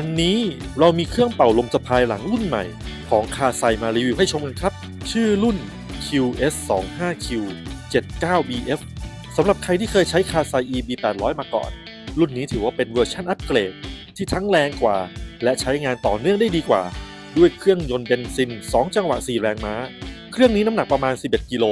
วันนี้เรามีเครื่องเป่าลมสะพายหลังรุ่นใหม่ ของคาไซมารีวิวให้ชมกันครับ ชื่อรุ่น QS25Q 79BF สำหรับใครที่เคยใช้คาไซ EB 800 มาก่อน รุ่นนี้ถือว่าเป็นเวอร์ชันอัปเกรด ที่ทั้งแรงกว่า และใช้งานต่อเนื่องได้ดีกว่า ด้วยเครื่องยนต์เบนซิน 2 จังหวะ 4 แรงม้า เครื่องนี้น้ำหนักประมาณ 11 กิโล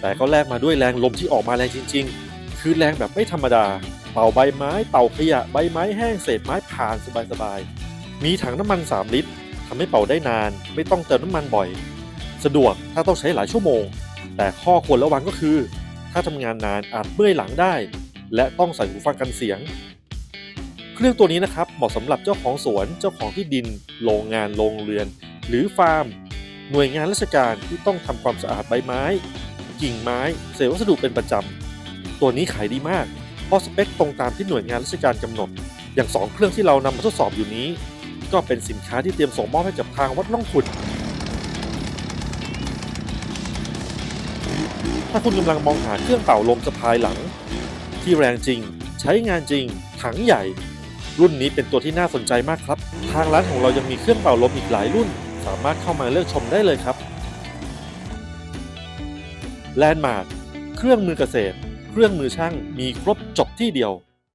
แต่ก็แลกมาด้วยแรงลมที่ออกมาแรงจริง ๆ คือแรงแบบไม่ธรรมดา เป่าใบไม้ เป่าขยะใบไม้แห้งเศษไม้ผ่านสบายๆ มีถังน้ำมัน 3 ลิตรทำให้เป่าได้นาน ไม่ต้องเติมน้ำมันบ่อย สะดวกถ้าต้องใช้หลายชั่วโมง แต่ข้อควรระวังก็คือ ถ้าทำงานนานอาจเมื่อยหลังได้ และต้องใส่หูฟังกันเสียง เครื่องตัวนี้นะครับเหมาะสำหรับเจ้าของสวนเจ้าของที่ดิน โรงงานโรงเรือน หรือฟาร์ม หน่วยงานราชการที่ต้องทำความสะอาดใบไม้ กิ่งไม้ เศษวัสดุเป็นประจำตัวนี้ขายดีมาก เพราะสเปคตรงตามที่หน่วยงานราชการกำหนด อย่าง 2 เครื่องที่เรานำมาทดสอบอยู่นี้ ก็เป็นสินค้าที่เตรียมส่งมอบให้กับทางวัดล่องขุด ถ้าคุณกำลังมองหาเครื่องเป่าลมสะพายหลัง ที่แรงจริง ใช้งานจริง ถังใหญ่ รุ่นนี้เป็นตัวที่น่าสนใจมากครับ ทางร้านของเรายังมีเครื่องเป่าลมอีกหลายรุ่น สามารถเข้ามาเลือกชมได้เลยครับแลนด์มาร์คเครื่องมือเกษตร เครื่องมือช่างมีครบจบที่เดียว